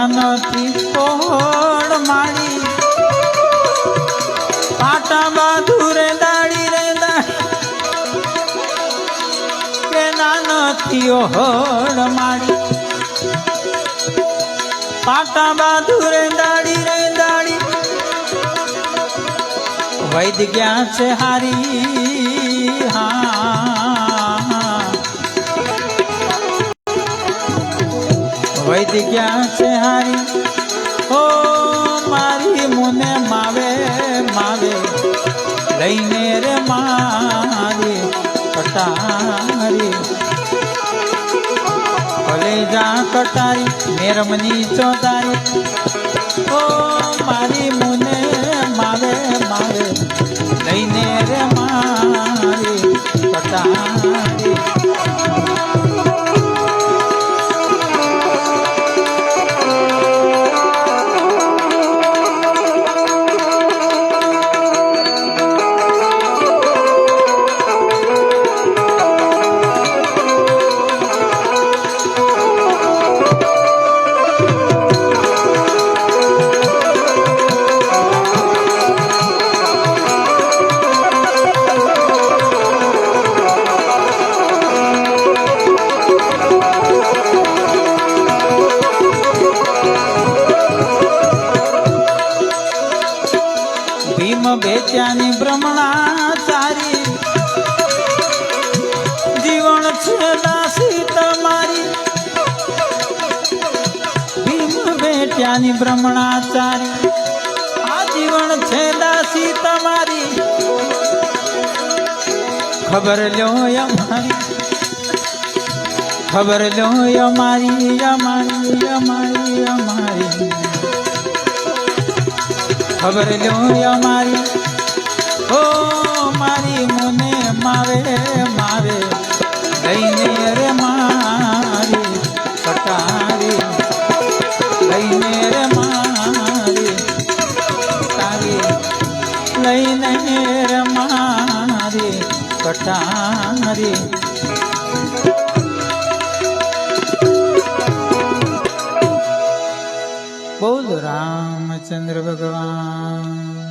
નાનથી code માડી પાટા બાધુરે દાડી રે, દાડી. કે નથી હોડ માડી પાટા બાધુરે દાડી રે, દાડી. વૈદ ગયા છે હારી. વૈદ ક્યાં છે હારી? ઓ, મારી મુને માવે માવે. લઈને રે મારી કટારી. ભલે જા કટારી, મેરમની ચોદારી ઓ, મારી મુને માવે માવે. લઈને રે મારી ભીમ બેચ્યાની બ્રહ્મણાચારી જીવન છે દાસી તમારી ભીમ ભેટ્યાની બ્રહ્મણાચારી આ જીવન છે દાસી તમારી ખબર લો અમારી. ખબર લો અમારી અમારી અમારી અમારી. ખબર લો અમારી. ઓ મારી મને માવે માવે, લઈને રે મારી કટારી. લઈને રે મારી તારી લઈને રે મારી કટારી. બોલ રામચંદ્ર ભગવાન.